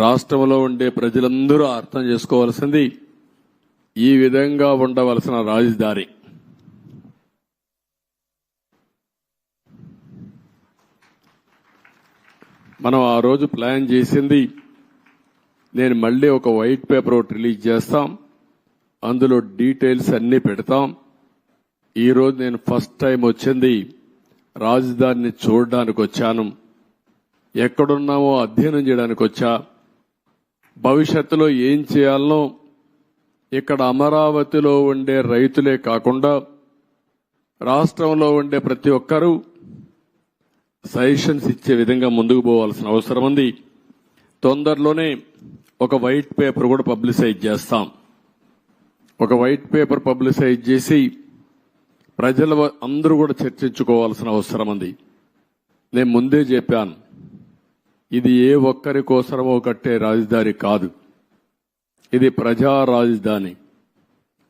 రాష్ట్రంలో ఉండే ప్రజలందరూ అర్థం చేసుకోవాల్సింది ఈ విధంగా ఉండవలసిన రాజధాని. మనం ఆ రోజు ప్లాన్ చేసింది నేను మళ్ళీ ఒక వైట్ పేపర్ ఒకటి రిలీజ్ చేస్తాం. అందులో డీటెయిల్స్ అన్ని పెడతాం. ఈరోజు నేను ఫస్ట్ టైం వచ్చింది రాజధానిని చూడడానికి వచ్చాను. ఎక్కడున్నామో అధ్యయనం చేయడానికి వచ్చా. భవిష్యత్తులో ఏం చేయాలనో ఇక్కడ అమరావతిలో ఉండే రైతులే కాకుండా రాష్ట్రంలో ఉండే ప్రతి ఒక్కరూ సజెషన్స్ ఇచ్చే విధంగా ముందుకు పోవాల్సిన అవసరం ఉంది. తొందరలోనే ఒక వైట్ పేపర్ కూడా పబ్లిసైజ్ చేస్తాం. ఒక వైట్ పేపర్ పబ్లిసైజ్ చేసి ప్రజలు అందరూ కూడా చర్చించుకోవాల్సిన అవసరం ఉంది. నేను ముందే చెప్పాను ఇది ఏ ఒక్కరి కోసమో కట్టే రాజధాని కాదు. ఇది ప్రజా రాజధాని.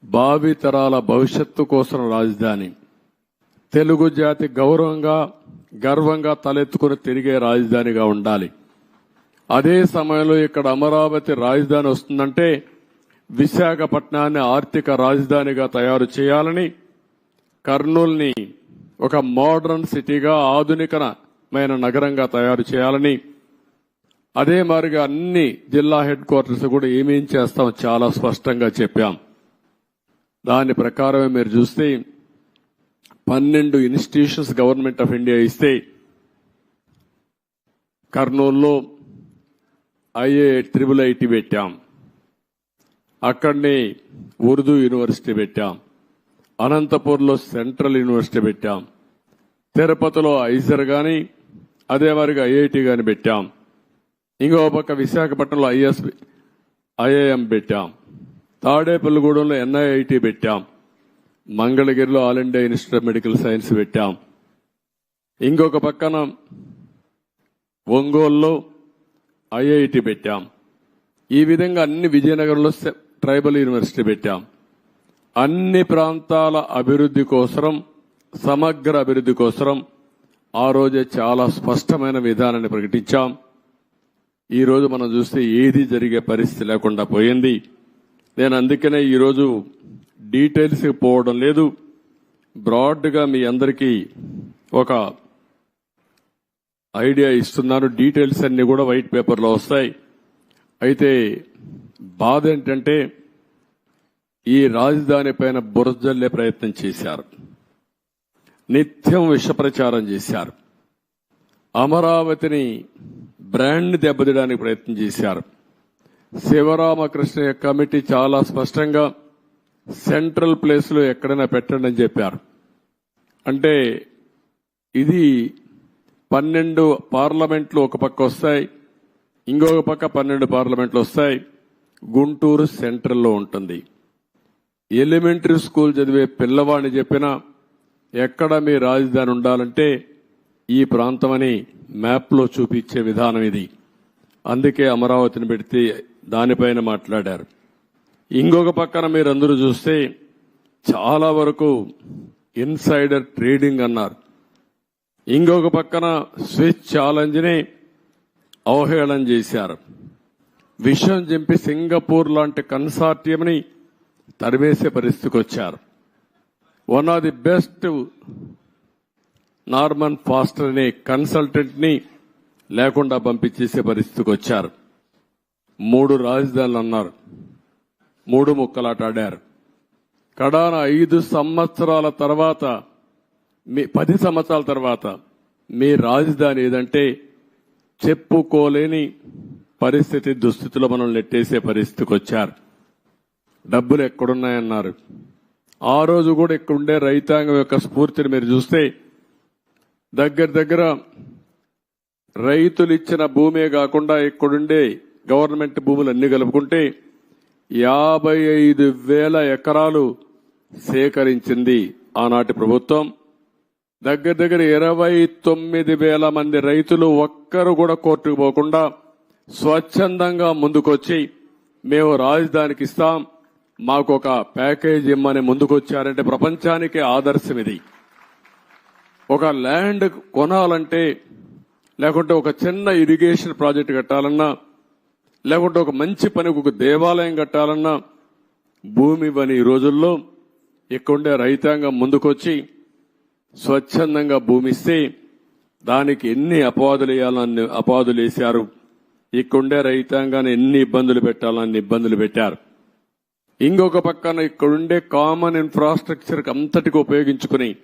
భావి తరాల భవిష్యత్తు కోసం రాజధాని. తెలుగు జాతి గౌరవంగా గర్వంగా తలెత్తుకుని తిరిగే రాజధానిగా ఉండాలి. అదే సమయంలో ఇక్కడ అమరావతి రాజధాని వస్తుందంటే విశాఖపట్నాన్ని ఆర్థిక రాజధానిగా తయారు చేయాలని కర్నూల్ని ఒక మోడర్న్ సిటీగా ఆధునికమైన నగరంగా తయారు చేయాలని అదే మారిగా అన్ని జిల్లా హెడ్ క్వార్టర్స్ కూడా ఏమేం చేస్తాం చాలా స్పష్టంగా చెప్పాం. దాని ప్రకారమే మీరు చూస్తే పన్నెండు ఇన్స్టిట్యూషన్స్ గవర్నమెంట్ ఆఫ్ ఇండియా ఇస్తే కర్నూలులో ఐఏ ట్రిపుల్ ఐటి పెట్టాం. అక్కడనే ఉర్దూ యూనివర్సిటీ పెట్టాం. అనంతపూర్లో సెంట్రల్ యూనివర్సిటీ పెట్టాం. తిరుపతిలో ఐజర్ కానీ అదే మరిగా ఐఐటి కానీ పెట్టాం. ఇంకో పక్క విశాఖపట్నంలో ఐఎస్ ఐఐఎం పెట్టాం. తాడేపల్లిగూడెంలో ఎన్ఐఐటి పెట్టాం. మంగళగిరిలో All India Institute of Medical Science పెట్టాం. ఇంకొక పక్కన ఒంగోలులో ఐఐటి పెట్టాం. ఈ విధంగా అన్ని విజయనగరంలో ట్రైబల్ యూనివర్సిటీ పెట్టాం. అన్ని ప్రాంతాల అభివృద్ధి కోసరం సమగ్ర అభివృద్ధి కోసరం ఆ రోజే చాలా స్పష్టమైన విధానాన్ని ప్రకటించాం. ఈ రోజు మనం చూస్తే ఏది జరిగే పరిస్థితి లేకుండా పోయింది. నేను అందుకనే ఈరోజు డీటెయిల్స్ పోవడం లేదు. బ్రాడ్గా మీ అందరికీ ఒక ఐడియా ఇస్తున్నాను. డీటెయిల్స్ అన్ని కూడా వైట్ పేపర్లో వస్తాయి. అయితే బాధ ఏంటంటే ఈ రాజధాని పైన బురజల్లే ప్రయత్నం చేశారు. నిత్యం విష ప్రచారం చేశారు. అమరావతిని బ్రాండ్ని దెబ్బతీయడానికి ప్రయత్నం చేశారు. శివరామకృష్ణ కమిటీ చాలా స్పష్టంగా సెంట్రల్ ప్లేస్లో ఎక్కడైనా పెట్టండి అని చెప్పారు. అంటే ఇది పన్నెండు పార్లమెంట్లు ఒక పక్క వస్తాయి ఇంకొక పక్క పన్నెండు పార్లమెంట్లు వస్తాయి. గుంటూరు సెంట్రల్లో ఉంటుంది. ఎలిమెంటరీ స్కూల్ చదివే పిల్లవాడిని చెప్పినా ఎక్కడ మీ రాజధాని ఉండాలంటే ఈ ప్రాంతమని మ్యాప్లో చూపించే విధానం ఇది. అందుకే అమరావతిని పెడితే దానిపైన మాట్లాడారు. ఇంకొక పక్కన మీరందరూ చూస్తే చాలా వరకు ఇన్సైడర్ ట్రేడింగ్ అన్నారు. ఇంకొక పక్కన స్విచ్ ఛాలెంజ్ని అవహేళన చేశారు. విషయం చెప్పి సింగపూర్ లాంటి కన్సార్టియంని తరివేసే పరిస్థితికి వచ్చారు one of the best Norman Foster అనే కన్సల్టెంట్ని లేకుండా పంపించేసే పరిస్థితికి వచ్చారు. మూడు రాజధానులు అన్నారు. మూడు ముక్కలాటాడారు కడాన ఐదు సంవత్సరాల తర్వాత మీ పది సంవత్సరాల తర్వాత మీ రాజధాని ఏదంటే చెప్పుకోలేని పరిస్థితి దుస్థితిలో మనం నెట్టేసే పరిస్థితికి వచ్చారు. డబ్బులు ఎక్కడున్నాయన్నారు. ఆ రోజు కూడా ఇక్కడ ఉండే రైతాంగం యొక్క స్ఫూర్తిని మీరు చూస్తే దగ్గర దగ్గర రైతులు ఇచ్చిన భూమే కాకుండా ఇక్కడుండే గవర్నమెంట్ భూములు అన్ని కలుపుకుంటే యాభై ఐదు వేల ఎకరాలు సేకరించింది ఆనాటి ప్రభుత్వం. దగ్గర దగ్గర ఇరవై తొమ్మిది వేల మంది రైతులు ఒక్కరు కూడా కోర్టుకు పోకుండా స్వచ్ఛందంగా ముందుకొచ్చి మేము రాజధానికి ఇస్తాం మాకు ఒక ప్యాకేజ్ ఇమ్మని ముందుకొచ్చారంటే ప్రపంచానికి ఆదర్శం ఇది ఒక ల్యాండ్ కొనాలంటే లేకుంటే ఒక చిన్న ఇరిగేషన్ ప్రాజెక్ట్ కట్టాలన్నా లేకుంటే ఒక మంచి పనికి ఒక దేవాలయం కట్టాలన్నా భూమి ఇవ్వని ఈ రోజుల్లో ఇక్కడుండే రైతాంగం ముందుకొచ్చి స్వచ్ఛందంగా భూమి ఇస్తే దానికి ఎన్ని అపవాదులు వేయాలని అపవాదులు వేశారు ఇక్కడుండే రైతాంగాన్ని ఎన్ని ఇబ్బందులు పెట్టాలని ఇబ్బందులు పెట్టారు. ఇంకొక పక్కన ఇక్కడుండే కామన్ ఇన్ఫ్రాస్ట్రక్చర్కి అంతటికి ఉపయోగించుకుని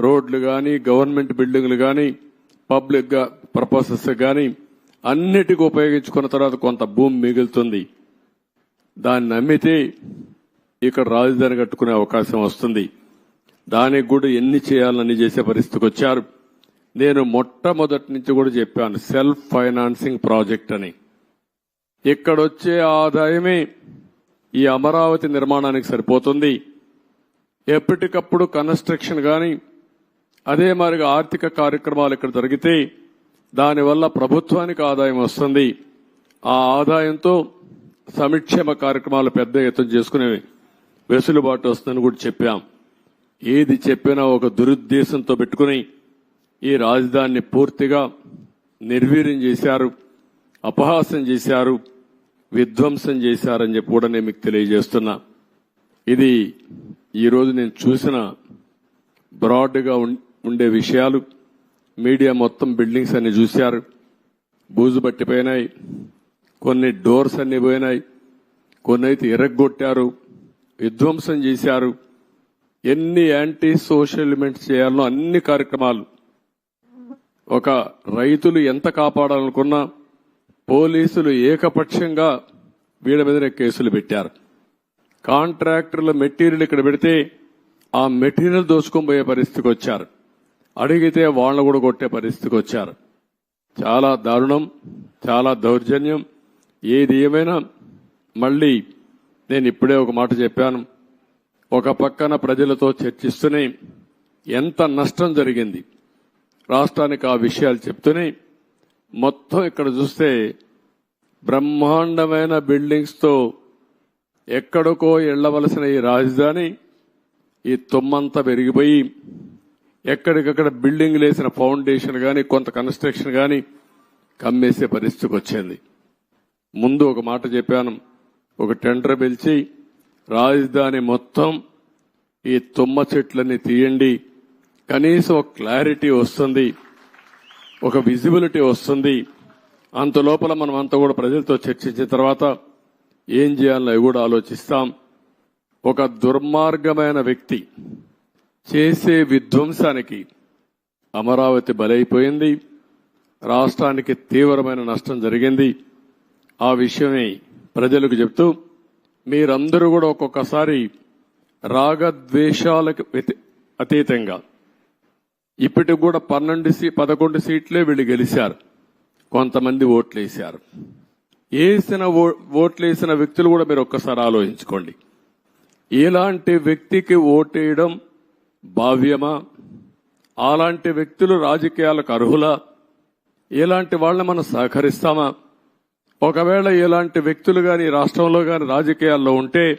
రోడ్లు కానీ గవర్నమెంట్ బిల్డింగ్లు కానీ పబ్లిక్గా పర్పసెస్ కానీ అన్నిటికీ ఉపయోగించుకున్న తర్వాత కొంత భూమి మిగులుతుంది. దాన్ని అమ్మితే ఇక్కడ రాజధాని కట్టుకునే అవకాశం వస్తుంది. దానికి కూడా ఎన్ని చేయాలని చేసే పరిస్థితికి వచ్చారు. నేను మొట్టమొదటి నుంచి కూడా చెప్పాను సెల్ఫ్ ఫైనాన్సింగ్ ప్రాజెక్ట్ అని. ఇక్కడొచ్చే ఆదాయమే ఈ అమరావతి నిర్మాణానికి సరిపోతుంది. ఎప్పటికప్పుడు కన్స్ట్రక్షన్ కానీ అదే మరిగా ఆర్థిక కార్యక్రమాలు ఇక్కడ జరిగితే దానివల్ల ప్రభుత్వానికి ఆదాయం వస్తుంది. ఆ ఆదాయంతో సంక్షేమ కార్యక్రమాలు పెద్ద ఎత్తున చేసుకునే వెసులుబాటు వస్తుందని కూడా చెప్పాం. ఏది చెప్పినా ఒక దురుద్దేశంతో పెట్టుకుని ఈ రాజధానిని పూర్తిగా నిర్వీర్యం చేశారు అపహాసం చేశారు విధ్వంసం చేశారని చెప్పి కూడా నేను మీకు తెలియజేస్తున్నా. ఇది ఈరోజు నేను చూసిన బ్రాడ్గా ఉం- ఉండే విషయాలు మీడియా మొత్తం బిల్డింగ్స్ అన్ని చూశారు. బూజు పట్టిపోయినాయి. కొన్ని డోర్స్ అన్ని పోయినాయి. కొన్ని అయితే ఎరగొట్టారు. విధ్వంసం చేశారు. ఎన్ని యాంటీ సోషల్ ఎలిమెంట్స్ చేయాలనో అన్ని కార్యక్రమాలు. ఒక రైతులు ఎంత కాపాడాలనుకున్నా పోలీసులు ఏకపక్షంగా వీళ్ళ మీదనే కేసులు పెట్టారు. కాంట్రాక్టర్ల మెటీరియల్ ఇక్కడ పెడితే ఆ మెటీరియల్ దోచుకొని పోయే పరిస్థితికి వచ్చారు. అడిగితే వాళ్ళు కూడా కొట్టే పరిస్థితికి వచ్చారు. చాలా దారుణం చాలా దౌర్జన్యం. ఏది ఏమైనా మళ్ళీ నేను ఇప్పుడే ఒక మాట చెప్పాను. ఒక పక్కన ప్రజలతో చర్చిస్తూనే ఎంత నష్టం జరిగింది. రాష్ట్రానికి ఆ విషయాలు చెప్తూనే మొత్తం ఇక్కడ చూస్తే బ్రహ్మాండమైన బిల్డింగ్స్తో ఎక్కడికో వెళ్ళవలసిన ఈ రాజధాని ఈ తుమ్మంతా పెరిగిపోయి ఎక్కడికక్కడ బిల్డింగ్ లేసిన ఫౌండేషన్ కానీ కొంత కన్స్ట్రక్షన్ కానీ కమ్మేసే పరిస్థితికి వచ్చింది. ముందు ఒక మాట చెప్పాను. ఒక టెండర్ పిలిచి రాజధాని మొత్తం ఈ తుమ్మ చెట్లన్నీ తీయండి. కనీసం ఒక క్లారిటీ వస్తుంది. ఒక విజిబిలిటీ వస్తుంది. అంత లోపల మనం అంతా కూడా ప్రజలతో చర్చించిన తర్వాత ఏం చేయాలో కూడా ఆలోచిస్తాం. ఒక దుర్మార్గమైన వ్యక్తి చేసే విధ్వంసానికి అమరావతి బలైపోయింది. రాష్ట్రానికి తీవ్రమైన నష్టం జరిగింది. ఆ విషయమే ప్రజలకు చెప్తూ మీరందరూ కూడా ఒక్కొక్కసారి రాగద్వేషాలకు అతీతంగా. ఇప్పటికి కూడా పన్నెండు సీ పదకొండు సీట్లే వీళ్ళు గెలిచారు కొంతమంది ఓట్లేశారు. వేసిన ఓ- ఓట్లేసిన వ్యక్తులు కూడా మీరు ఒక్కసారి ఆలోచించుకోండి. ఇలాంటి వ్యక్తికి ఓటేయడం భావ్యమా? అలాంటి వ్యక్తులు రాజకీయాలకు అర్హులా? ఇలాంటి వాళ్ళని మనం సహకరిస్తామా? ఒకవేళ ఇలాంటి వ్యక్తులు కానీ రాష్ట్రంలో కానీ రాజకీయాల్లో ఉంటే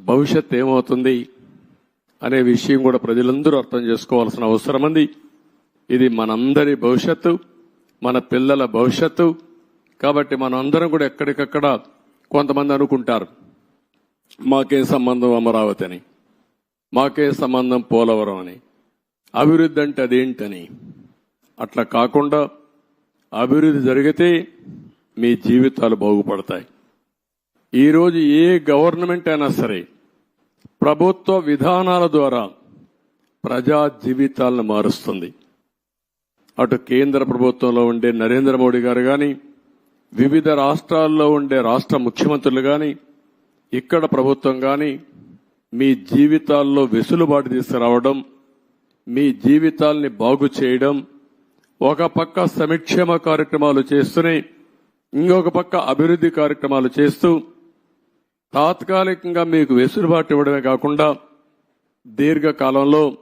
భవిష్యత్ ఏమవుతుంది అనే విషయం కూడా ప్రజలందరూ అర్థం చేసుకోవాల్సిన అవసరం ఉంది. ఇది మనందరి భవిష్యత్తు మన పిల్లల భవిష్యత్తు. కాబట్టి మనందరం కూడా ఎక్కడికక్కడ కొంతమంది అనుకుంటారు. మాకేం సంబంధం అమరావతి అని? మాకే సంబంధం పోలవరం అని. అభివృద్ధి అంటే అదేంటని. అట్లా కాకుండా అభివృద్ధి జరిగితే మీ జీవితాలు బాగుపడతాయి. ఈరోజు ఏ గవర్నమెంట్ అయినా సరే ప్రభుత్వ విధానాల ద్వారా ప్రజా జీవితాలను మారుస్తుంది. అటు కేంద్ర ప్రభుత్వంలో ఉండే నరేంద్ర మోడీ గారు కానీ వివిధ రాష్ట్రాల్లో ఉండే రాష్ట్ర ముఖ్యమంత్రులు కానీ ఇక్కడ ప్రభుత్వం కానీ మీ జీవితాల్లో వెసులుబాటు తీసుకురావడం మీ జీవితాల్ని బాగు చేయడం ఒక పక్క సంక్షేమ కార్యక్రమాలు చేస్తూనే ఇంకొక పక్క అభివృద్ధి కార్యక్రమాలు చేస్తూ తాత్కాలికంగా మీకు వెసులుబాటు ఇవ్వడమే కాకుండా దీర్ఘకాలంలో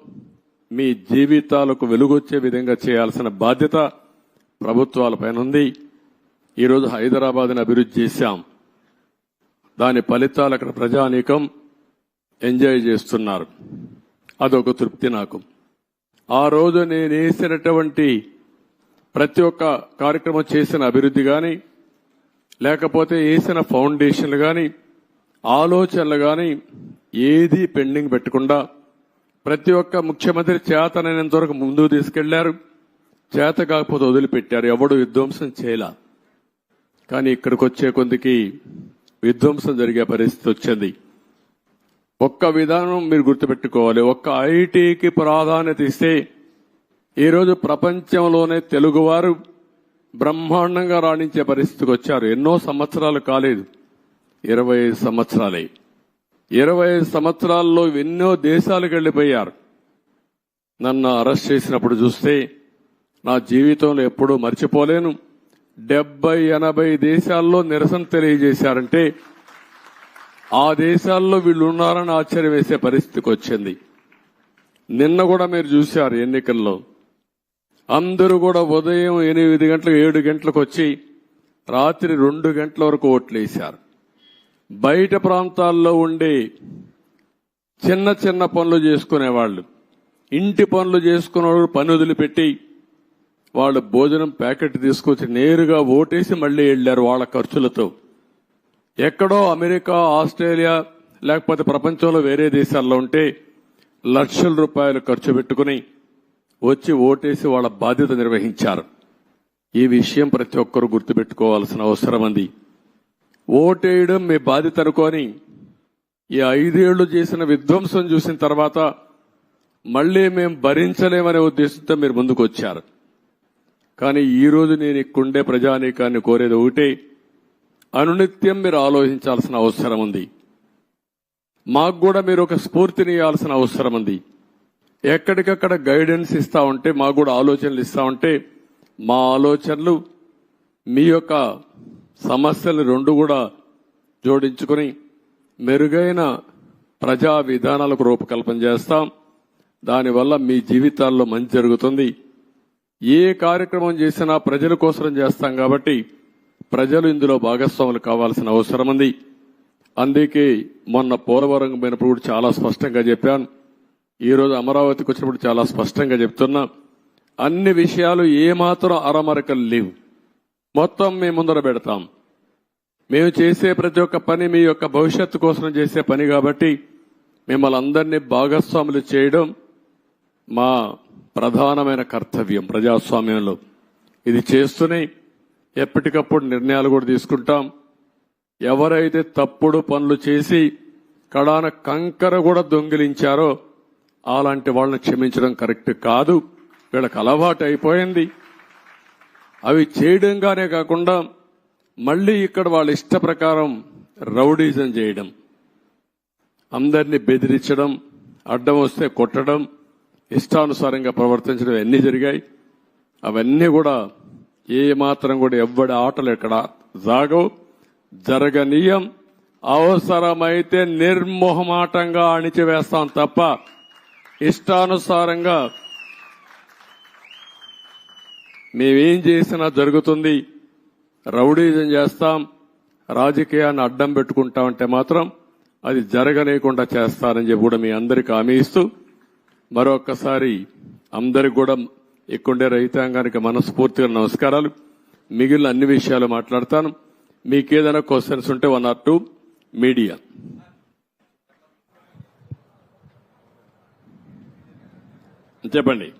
మీ జీవితాలకు వెలుగొచ్చే విధంగా చేయాల్సిన బాధ్యత ప్రభుత్వాలపైన ఉంది. ఈరోజు హైదరాబాద్ని అభివృద్ధి చేశాం. దాని ఫలితాలు అక్కడ ప్రజానీకం ఎంజాయ్ చేస్తున్నారు. అదొక తృప్తి నాకు. ఆ రోజు నేను వేసినటువంటి ప్రతి ఒక్క కార్యక్రమం చేసిన అభివృద్ధి కానీ లేకపోతే వేసిన ఫౌండేషన్లు కానీ ఆలోచనలు కానీ ఏది పెండింగ్ పెట్టకుండా ప్రతి ఒక్క ముఖ్యమంత్రి చేతనైనంత వరకు ముందుకు తీసుకెళ్ళారు. చేత కాకపోతే వదిలిపెట్టారు. ఎవడు విధ్వంసం చేయలా. కానీ ఇక్కడికి వచ్చే కొద్దికి విధ్వంసం జరిగే పరిస్థితి వచ్చింది. ఒక్క విధానం మీరు గుర్తుపెట్టుకోవాలి. ఒక్క ఐటీకి ప్రాధాన్యత ఇస్తే ఈరోజు ప్రపంచంలోనే తెలుగువారు బ్రహ్మాండంగా రాణించే పరిస్థితికి వచ్చారు. ఎన్నో సంవత్సరాలు కాలేదు. ఇరవై ఐదు సంవత్సరాలే. ఇరవై ఐదు సంవత్సరాల్లో ఎన్నో దేశాలకు వెళ్ళిపోయారు. నన్ను అరెస్ట్ చేసినప్పుడు చూస్తే నా జీవితంలో ఎప్పుడూ మర్చిపోలేను. డెబ్బై ఎనభై దేశాల్లో నిరసన తెలియజేశారంటే ఆ దేశాల్లో వీళ్ళు ఉన్నారని ఆశ్చర్యం వేసే పరిస్థితికి వచ్చింది. నిన్న కూడా మీరు చూశారు ఎన్నికల్లో. అందరూ కూడా ఉదయం ఎనిమిది గంటలకు ఏడు గంటలకు వచ్చి రాత్రి రెండు గంటల వరకు ఓట్లు వేశారు. బయట ప్రాంతాల్లో ఉండే చిన్న చిన్న పనులు చేసుకునేవాళ్ళు. ఇంటి పనులు చేసుకునేవాళ్ళు పని వదిలిపెట్టి వాళ్ళు భోజనం ప్యాకెట్ తీసుకొచ్చి నేరుగా ఓటేసి మళ్ళీ వెళ్ళారు వాళ్ళ ఖర్చులతో. ఎక్కడో అమెరికా ఆస్ట్రేలియా లేకపోతే ప్రపంచంలో వేరే దేశాల్లో ఉంటే లక్షల రూపాయలు ఖర్చు పెట్టుకుని వచ్చి ఓటేసి వాళ్ళ బాధ్యత నిర్వహించారు. ఈ విషయం ప్రతి ఒక్కరూ గుర్తుపెట్టుకోవాల్సిన అవసరం ఉంది. ఓటేయడం మీ బాధ్యత అనుకొని ఈ ఐదేళ్ళు చేసిన విధ్వంసం చూసిన తర్వాత మళ్ళీ మేము భరించలేమనే ఉద్దేశంతో మీరు ముందుకు వచ్చారు కానీ ఈ రోజు నేను ఇక్కడుండే ప్రజానీకాన్ని కోరేది ఒకటే అనునిత్యం మీరు ఆలోచించాల్సిన అవసరం ఉంది. మాకు కూడా మీరు ఒక స్ఫూర్తిని ఇవ్వాల్సిన అవసరం ఉంది. ఎక్కడికక్కడ గైడెన్స్ ఇస్తా ఉంటే మాకు కూడా ఆలోచనలు ఇస్తా ఉంటే మా ఆలోచనలు మీ యొక్క సమస్యలు రెండు కూడా జోడించుకుని మెరుగైన ప్రజా విధానాలకు రూపకల్పన చేస్తాం. దానివల్ల మీ జీవితాల్లో మంచి జరుగుతుంది. ఏ కార్యక్రమం చేసినా ప్రజల కోసం చేస్తాం కాబట్టి ప్రజలు ఇందులో భాగస్వాములు కావాల్సిన అవసరం ఉంది. అందుకే మొన్న పోలవరం పోయినప్పుడు కూడా చాలా స్పష్టంగా చెప్పాను. ఈరోజు అమరావతికి వచ్చినప్పుడు చాలా స్పష్టంగా చెప్తున్నా. అన్ని విషయాలు ఏమాత్రం అరమరకలు లేవు. మొత్తం మేము ముందర పెడతాం. మేము చేసే ప్రతి ఒక్క పని మీ యొక్క భవిష్యత్తు కోసం చేసే పని కాబట్టి మిమ్మల్ని అందరినీ భాగస్వాములు చేయడం మా ప్రధానమైన కర్తవ్యం ప్రజాస్వామ్యంలో. ఇది చేస్తూనే ఎప్పటికప్పుడు నిర్ణయాలు కూడా తీసుకుంటాం. ఎవరైతే తప్పుడు పనులు చేసి కడాన కంకర కూడా దొంగిలించారో అలాంటి వాళ్ళని క్షమించడం కరెక్ట్ కాదు. వీళ్ళకి అలవాటు అయిపోయింది. అవి చేయడంగానే కాకుండా మళ్ళీ ఇక్కడ వాళ్ళ ఇష్ట ప్రకారం రౌడీజం చేయడం అందరినీ బెదిరించడం అడ్డం వస్తే కొట్టడం ఇష్టానుసారంగా ప్రవర్తించడం అన్నీ జరిగాయి? అవన్నీ కూడా ఏ మాత్రం కూడా ఎవ్వడి ఆటలు ఎక్కడ జాగవు జరగనీయం. అవసరమైతే నిర్మోహమాటంగా అణిచివేస్తాం తప్ప ఇష్టానుసారంగా మేమేం చేసినా జరుగుతుంది. రౌడీజం చేస్తాం. రాజకీయాన్ని అడ్డం పెట్టుకుంటామంటే మాత్రం అది జరగలేకుండా చేస్తారని చెప్పి కూడా మీ అందరికి హామీ ఇస్తూ మరొకసారి అందరికి కూడా ఇక్కడుండే రైతాంగానికి మనస్ఫూర్తిగా నమస్కారాలు. మిగిలిన అన్ని విషయాలు మాట్లాడతాను. మీకు ఏదైనా క్వశ్చన్స్ ఉంటే వన్ ఆర్ టూ మీడియా. చెప్పండి.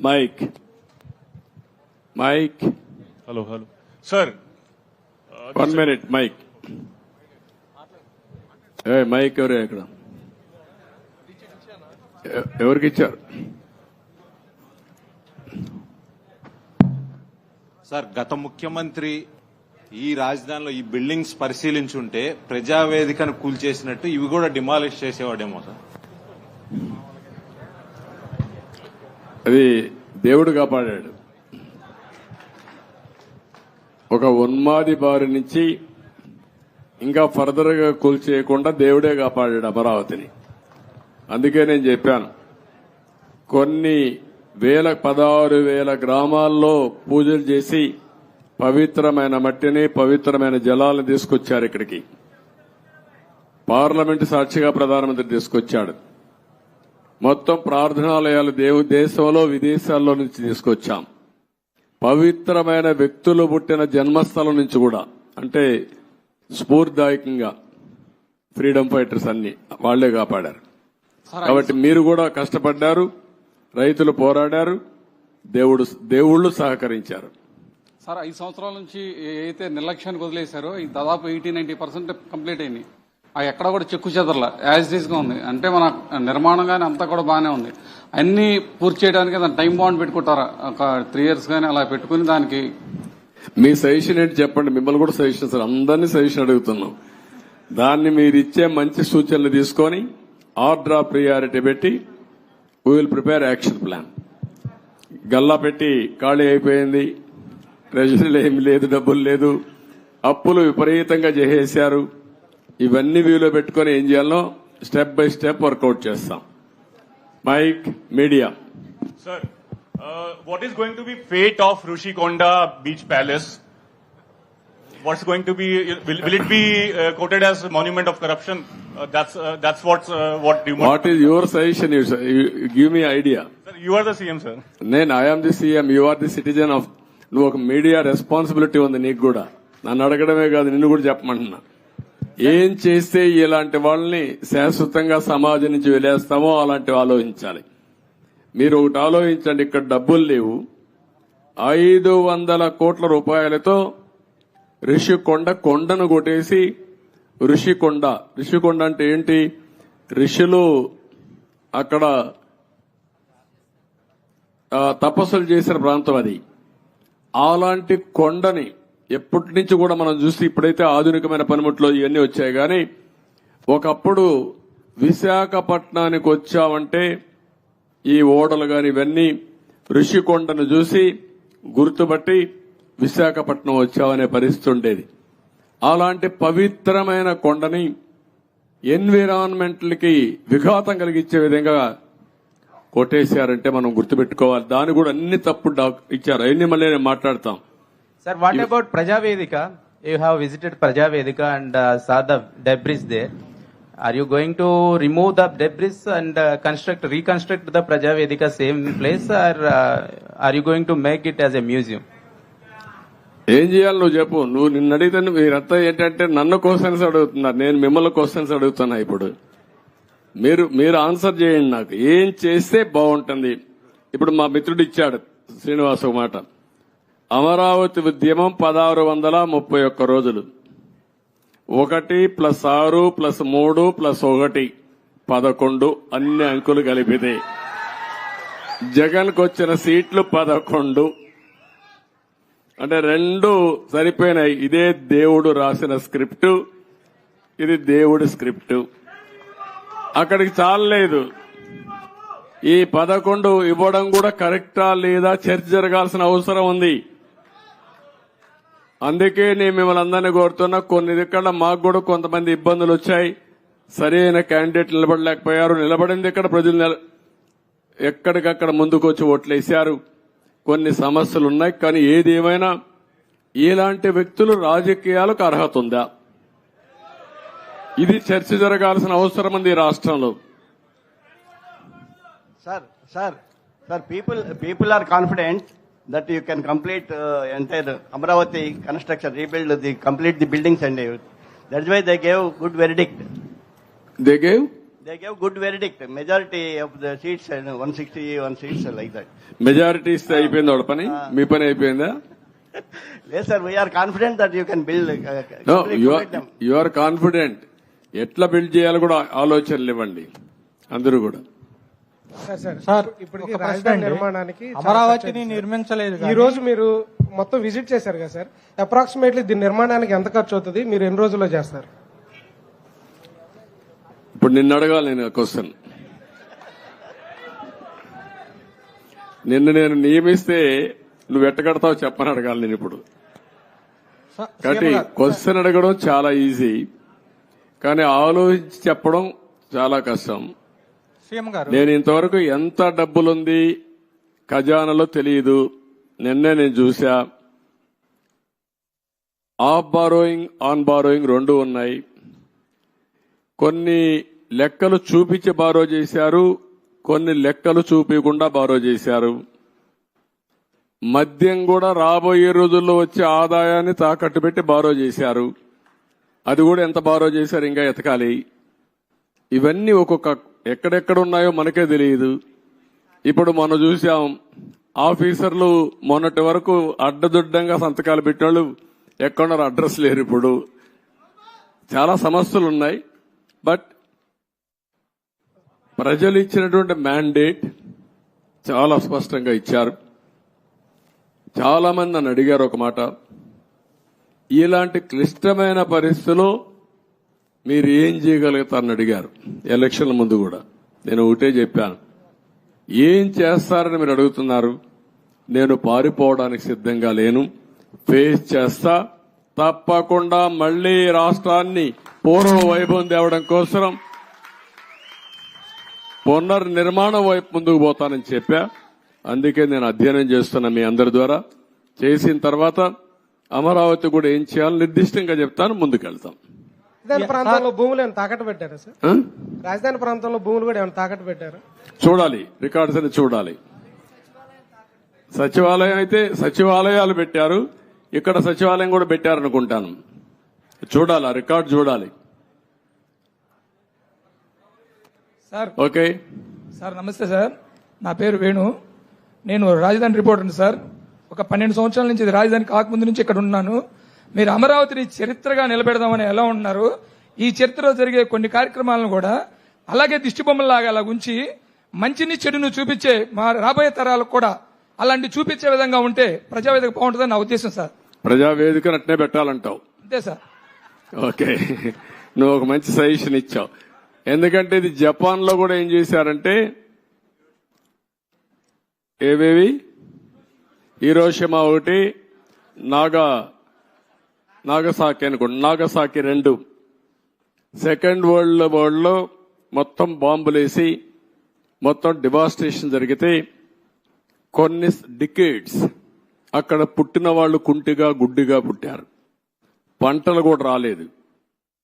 Mic. Mic. Hello hello. Sir one minute mic. Mic ఎవరు ఇక్కడ? ఎవరికి ఇచ్చారు సార్ గత ముఖ్యమంత్రి ఈ రాజధానిలో ఈ బిల్డింగ్స్ పరిశీలించుంటే ప్రజావేదికను కూల్చేసినట్టు ఇవి కూడా డిమాలిష్ చేసేవాడేమో సార్. అది దేవుడు కాపాడాడు. ఒక ఉన్మాది బారి నుంచి ఇంకా ఫర్దర్గా కూల్చేయకుండా దేవుడే కాపాడాడు అమరావతిని. అందుకే నేను చెప్పాను. కొన్ని వేల పదహారు వేల గ్రామాల్లో పూజలు చేసి పవిత్రమైన మట్టిని పవిత్రమైన జలాలను తీసుకొచ్చారు ఇక్కడికి. పార్లమెంటు సాక్షిగా ప్రధానమంత్రి తీసుకొచ్చాడు. మొత్తం ప్రార్థనాలయాలు దేవు దేశంలో విదేశాల్లో నుంచి తీసుకొచ్చాం. పవిత్రమైన వ్యక్తులు పుట్టిన జన్మస్థలం నుంచి కూడా అంటే స్ఫూర్తిదాయకంగా ఫ్రీడమ్ ఫైటర్స్ అన్ని వాళ్ళే కాపాడారు. కాబట్టి మీరు కూడా కష్టపడ్డారు రైతులు పోరాడారు దేవుడు దేవుళ్ళు సహకరించారు. సార్ ఐదు సంవత్సరాల నుంచి ఏదైతే నిర్లక్ష్యానికి వదిలేశారో ఈ దాదాపు ఎయిటీ నైన్టీ పర్సెంట్ కంప్లీట్ అయింది. ఆ ఎక్కడ కూడా చెక్కు చెదరల యాజ్గా ఉంది. అంటే మన నిర్మాణం కానీ అంతా కూడా బాగానే ఉంది. అన్ని పూర్తి చేయడానికి దాని టైం బాండ్ పెట్టుకుంటారా? ఒక త్రీ ఇయర్స్ కానీ అలా పెట్టుకుని దానికి మీ సజెషన్ ఏంటి చెప్పండి. మిమ్మల్ని కూడా సజెషన్ సార్. అందరినీ సజెషన్ అడుగుతున్నాం. దాన్ని మీరు ఇచ్చే మంచి సూచనలు తీసుకొని ఆర్డర్ ఆఫ్ ప్రియారిటీ పెట్టి we will prepare action plan Galla పెట్టి ఖాళీ అయిపోయింది ట్రెజరీలో ఏమి లేదు డబ్బులు లేదు అప్పులు విపరీతంగా చేసేశారు. ఇవన్నీ వ్యూలో పెట్టుకొని ఏం చేయాలో step by step work out చేస్తాం. Mic media sir what is going to be fate of of beach palace What's going to be? Will, will it be uh, quoted as monument of corruption? Uh, that's uh, that's what's uh, what rumor. What is your suggestion give me idea Sir, you are the CM, sir. నేను I'm the CM you are the citizen of నువ్వు ఒక media responsibility ఉంది నీకు కూడా నన్ను అడగడమే కాదు నిన్ను కూడా చెప్పమంటున్నా ఏం చేస్తే ఇలాంటి వాళ్ళని శాశ్వతంగా సమాజం నుంచి వెలేస్తామో అలాంటివి ఆలోచించాలి మీరు ఒకటి ఆలోచించండి ఇక్కడ డబ్బులు లేవు ఐదు వందల కోట్ల రూపాయలతో ఋషికొండ కొండను కొట్టేసి ఋషికొండ. ఋషికొండ అంటే ఏంటి? ఋషులు అక్కడ తపస్సులు చేసిన ప్రాంతం అది. అలాంటి కొండని ఎప్పటి నుంచి కూడా మనం చూసి ఇప్పుడైతే ఆధునికమైన పనిముట్లు ఇవన్నీ వచ్చాయి. కానీ ఒకప్పుడు విశాఖపట్నానికి వచ్చామంటే ఈ ఓడలు కానీ ఇవన్నీ ఋషికొండను చూసి గుర్తుపట్టి విశాఖపట్నం వచ్చామనే పరిస్థితి ఉండేది. అలాంటి పవిత్రమైన కొండని ఎన్విరాన్మెంట్లకి విఘాతం కలిగించే విధంగా కొట్టేశారంటే మనం గుర్తుపెట్టుకోవాలి. దాన్ని కూడా అన్ని తప్పు ఇచ్చారు. అన్ని మళ్ళీ మాట్లాడతాం. Sir what about Prajavedika you have visited Prajavedika and సాధ debris they are you going to remove the debris and construct reconstruct the Prajavedika same place are are you going to make it as a museum ఏం చేయాలి నువ్వు చెప్పు? నువ్వు నిన్ను అడిగితే మీరంతా ఏంటంటే నన్ను క్వశ్చన్స్ అడుగుతున్నారు. నేను మిమ్మల్ని క్వశ్చన్స్ అడుగుతున్నా ఇప్పుడు. మీరు మీరు ఆన్సర్ చేయండి నాకు. ఏం చేస్తే బాగుంటుంది? ఇప్పుడు మా మిత్రుడు ఇచ్చాడు శ్రీనివాస్ ఒక మాట. అమరావతి ఉద్యమం పదహారు వందల ముప్పై ఒక్క రోజులు. ఒకటి ప్లస్ ఆరు ప్లస్ మూడు ప్లస్ ఒకటి పదకొండు అన్ని అంకులు కలిపితే. జగన్కు వచ్చిన సీట్లు పదకొండు. అంటే రెండు సరిపోయినాయి. ఇదే దేవుడు రాసిన స్క్రిప్ట్ ఇది దేవుడి స్క్రిప్ట్. అక్కడికి చాలలేదు. ఈ పదకొండు ఇవ్వడం కూడా కరెక్టా లేదా చర్చ జరగాల్సిన అవసరం ఉంది. అందుకే నేను మిమ్మల్ని అందరినీ కోరుతున్నా కొన్ని ఇక్కడ మాకు కూడా కొంతమంది ఇబ్బందులు వచ్చాయి. సరైన క్యాండిడేట్ నిలబడలేకపోయారు. నిలబడింది ఇక్కడ ప్రజలు ఎక్కడికక్కడ ముందుకు వచ్చి ఓట్లేశారు కొన్ని సమస్యలు ఉన్నాయి కానీ ఏదేమైనా ఇలాంటి వ్యక్తులు రాజకీయాలకు అర్హత ఉందా? ఇది చర్చ జరగాల్సిన అవసరం ఉంది ఈ రాష్ట్రంలో. Sir sir sir people people are confident that you can complete entire Amaravati construction rebuild the complete the buildings and that why they gave good very verdict they gave They gave good verdict, majority of the seats and 161 seats like that. Majority ఇస్తే అయిపోయింది వాడి పని? మీ పని అయిపోయిందా? Yes, sir, we are confident that you can build, uh, no complete you complete them. You are confident ఎట్లా build చేయాలో కూడా ఆలోచనలు ఇవ్వండి. అందరూ కూడా. సార్ సార్ సార్ ఇప్పటికి ఒక ప్రశ్న రాజధాని అండి. నిర్మాణానికి చాలా అమరావతిని ఖర్చు అయింది సార్. నిర్మించలేదు ఈ కానీ రోజు మీరు మొత్తం విజిట్ చేశారు కదా సార్ అప్రాక్సిమేట్లీ దీని నిర్మాణానికి ఎంత ఖర్చు అవుతుంది? మీరు ఎన్ని రోజుల్లో చేస్తారు? ఇప్పుడు నిన్ను అడగాలి నేను క్వశ్చన్ నిన్ను నేను నియమిస్తే నువ్వు ఎట్టగడతావు చెప్పని అడగాలి నేను ఇప్పుడు. కాబట్టి క్వశ్చన్ అడగడం చాలా ఈజీ కానీ ఆలోచించి చెప్పడం చాలా కష్టం. నేను ఇంతవరకు ఎంత డబ్బులుంది ఖజానాలో తెలియదు నిన్నే నేను చూసా ఆఫ్ బారోయింగ్ ఆన్ బారోయింగ్ రెండు ఉన్నాయి. కొన్ని లెక్కలు చూపించి బారో చేశారు కొన్ని లెక్కలు చూపించకుండా బారో చేశారు. మద్యం కూడా రాబోయే రోజుల్లో వచ్చే ఆదాయాన్ని తాకట్టు పెట్టి బారో చేశారు. అది కూడా ఎంత బారో చేశారు ఇంకా ఎతకాలి. ఇవన్నీ ఒక్కొక్క ఎక్కడెక్కడ ఉన్నాయో మనకే తెలియదు. ఇప్పుడు మనం చూసాం ఆఫీసర్లు మొన్నటి వరకు అడ్డదుడ్డంగా సంతకాలు పెట్టాళ్ళు ఎక్కడున్నారు అడ్రస్ లేరు ఇప్పుడు. చాలా సమస్యలు ఉన్నాయి బట్ ప్రజలు ఇచ్చినటువంటి మ్యాండేట్ చాలా స్పష్టంగా ఇచ్చారు. చాలా మంది నన్ను అడిగారు ఒక మాట. ఇలాంటి క్లిష్టమైన పరిస్థితిలో మీరు ఏం చేయగలుగుతారని అడిగారు. ఎలక్షన్ల ముందు కూడా. నేను ఒకటే చెప్పాను. ఏం చేస్తారని మీరు అడుగుతున్నారు? నేను పారిపోవడానికి సిద్ధంగా లేను. ఫేస్ చేస్తా. తప్పకుండా మళ్ళీ రాష్ట్రాన్ని పూర్వ వైభవం తేవడం కోసం పునర్నిర్మాణం వైపు ముందుకు పోతానని చెప్పా. అందుకే నేను అధ్యయనం చేస్తున్నా మీ అందరి ద్వారా. చేసిన తర్వాత అమరావతి కూడా ఏం చేయాలో నిర్దిష్టంగా చెప్తాను ముందుకెళ్తాం. రాజధాని ప్రాంతంలో భూములు ఏమైనా తాకట్టు పెట్టారా సార్? రాజధాని ప్రాంతంలో భూములు కూడా ఏమైనా తాకట్టు పెట్టారా? చూడాలి రికార్డ్స్ అని చూడాలి. సచివాలయం అయితే సచివాలయాలు పెట్టారు. ఇక్కడ సచివాలయం కూడా పెట్టారనుకుంటాను. చూడాలి ఆ రికార్డ్ చూడాలి. సార్. ఓకే. సార్ నమస్తే సార్. నా పేరు వేణు. నేను రాజధాని రిపోర్టర్ని సార్. ఒక పన్నెండు సంవత్సరాల నుంచి ఇది రాజధాని కాకముందు నుంచి ఇక్కడ ఉన్నాను. మీరు అమరావతిని చరిత్రగా నిలబెడదామని ఎలా ఉన్నారు? ఈ చరిత్రలో జరిగే కొన్ని కార్యక్రమాలను కూడా అలాగే దిష్టిబొమ్మలాగా అలా ఉంచి మంచిని చెడును చూపించే మా రాబోయే తరాలకు కూడా అలాంటి చూపించే విధంగా ఉంటే ప్రజావేదిక బాగుంటుందని నా ఉద్దేశం సార్. ప్రజావేదిక అట్నే పెట్టాలంటావు. అంతే సార్. ఓకే. నువ్వు ఒక మంచి సజెషన్ ఇచ్చావు. ఎందుకంటే ఇది జపాన్లో కూడా ఏం చేశారంటే ఏవేవి? హీరోషిమా ఒకటి నాగా నాగసాకి అనుకోండి. నాగసాకి రెండు. సెకండ్ వరల్డ్ వరల్డ్లో మొత్తం బాంబులేసి మొత్తం డివాస్టేషన్ జరిగితే కొన్ని డికేడ్స్ అక్కడ పుట్టిన వాళ్ళు కుంటిగా గుడ్డిగా పుట్టారు. పంటలు కూడా రాలేదు.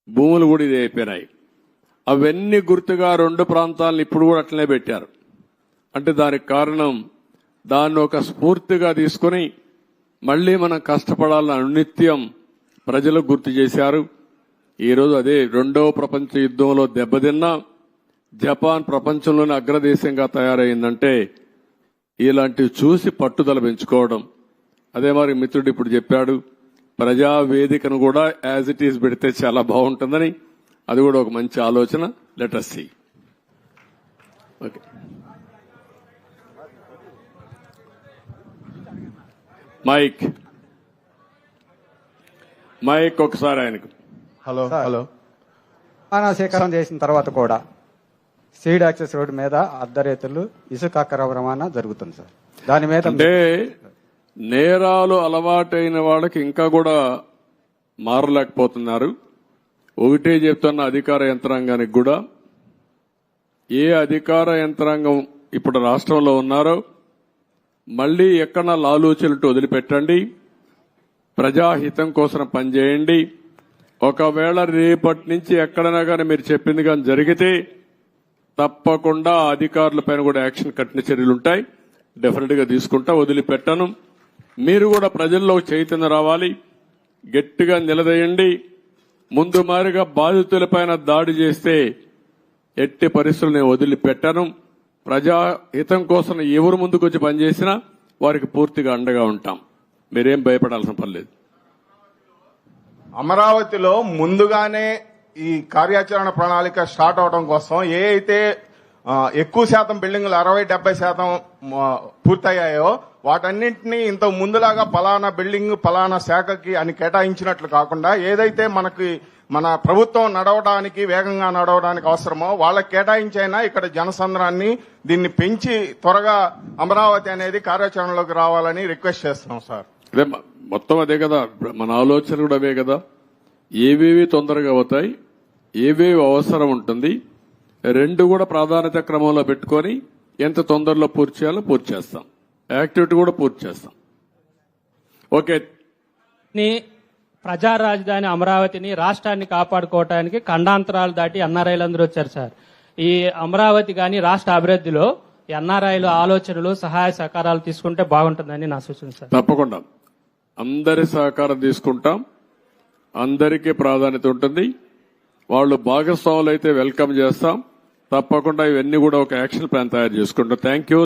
భూములు కూడా ఇది అయిపోయినాయి. అవన్నీ గుర్తుగా రెండు ప్రాంతాలను ఇప్పుడు కూడా అట్లనే పెట్టారు. అంటే దానికి కారణం దాన్ని ఒక స్ఫూర్తిగా తీసుకుని మళ్ళీ మనం కష్టపడాలని అనునిత్యం ప్రజలకు గుర్తు చేశారు. ఈరోజు అదే రెండవ ప్రపంచ యుద్ధంలో దెబ్బతిన్న జపాన్ ప్రపంచంలోనే అగ్రదేశంగా తయారైందంటే ఇలాంటివి చూసి పట్టుదల పెంచుకోవడం. అదే మరి మిత్రుడు ఇప్పుడు చెప్పాడు ప్రజా వేదికను కూడా యాజ్ ఇట్ ఈస్ పెడితే చాలా బాగుంటుందని అది కూడా ఒక మంచి ఆలోచన. Letter C okay mic mic ఒకసారి ఆయనకు. హలో హలో సేకరణ చేసిన తర్వాత కూడా సీడ్ యాక్సెస్ రోడ్డు మీద అర్ధరేతులు ఇసుక రవాణా జరుగుతుంది సార్ దాని మీద అంటే నేరాలు అలవాటైన వాళ్ళకి ఇంకా కూడా మారలేకపోతున్నారు. ఒకటే చెప్తున్న అధికార యంత్రాంగానికి కూడా. ఏ అధికార యంత్రాంగం ఇప్పుడు రాష్ట్రంలో ఉన్నారో మళ్ళీ ఎక్కడ లాలూచలట్టు వదిలిపెట్టండి. ప్రజాహితం కోసం పనిచేయండి. ఒకవేళ రేపటి నుంచి ఎక్కడైనా కానీ మీరు చెప్పింది కానీ జరిగితే తప్పకుండా అధికారులపైన కూడా యాక్షన్ కఠిన చర్యలు ఉంటాయి డెఫినెట్ తీసుకుంటా వదిలిపెట్టను. మీరు కూడా ప్రజల్లో చైతన్యం రావాలి. గట్టిగా నిలదీయండి. ముందు మారిగా బాధితులపైన దాడి చేస్తే ఎట్టి పరిస్థితులు నేను వదిలిపెట్టను. ప్రజాహితం కోసం ఎవరు ముందుకు వచ్చి పనిచేసినా వారికి పూర్తిగా అండగా ఉంటాం. మీరేం భయపడాల్సిన పర్లేదు అమరావతిలో ముందుగానే ఈ కార్యాచరణ ప్రణాళిక స్టార్ట్ అవడం కోసం ఏ అయితే ఎక్కువ శాతం బిల్డింగ్లు అరవై డెబ్బై శాతం పూర్తయ్యాయో వాటన్నింటినీ ఇంత ముందులాగా పలానా బిల్డింగ్ పలానా శాఖకి అని కేటాయించినట్లు కాకుండా ఏదైతే మనకి మన ప్రభుత్వం నడవడానికి వేగంగా నడవడానికి అవసరమో వాళ్ళకి కేటాయించైనా ఇక్కడ జనసంద్రాన్ని దీన్ని పెంచి త్వరగా అమరావతి అనేది కార్యాచరణలోకి రావాలని రిక్వెస్ట్ చేస్తున్నాం సార్. అదే మొత్తం అదే కదా. మన ఆలోచన కూడా అవే కదా. ఏవేవి తొందరగా అవుతాయి ఏవేవి అవసరం ఉంటుంది రెండు కూడా ప్రాధాన్యత క్రమంలో పెట్టుకొని ఎంత తొందరలో పూర్తి చేయాలో పూర్తి చేస్తాం. యాక్టివిటీ కూడా పూర్తి చేస్తాం. ఓకే. ప్రజా రాజధాని అమరావతిని రాష్ట్రాన్ని కాపాడుకోవటానికి ఖండాంతరాలు దాటి ఎన్ఆర్ఐలందరూ వచ్చారు సార్. ఈ అమరావతి కానీ రాష్ట్ర అభివృద్ధిలో ఎన్ఆర్ఐలు ఆలోచనలు సహాయ సహకారాలు తీసుకుంటే బాగుంటుందని నా సూచన సార్. తప్పకుండా. అందరి సహకారం తీసుకుంటాం. అందరికీ ప్రాధాన్యత ఉంటుంది. వాళ్ళు భాగస్వాములు అయితే వెల్కమ్ చేస్తాం. తప్పకుండా ఇవన్నీ కూడా ఒక యాక్షన్ ప్లాన్ తయారు చేసుకుంటాం. Thank you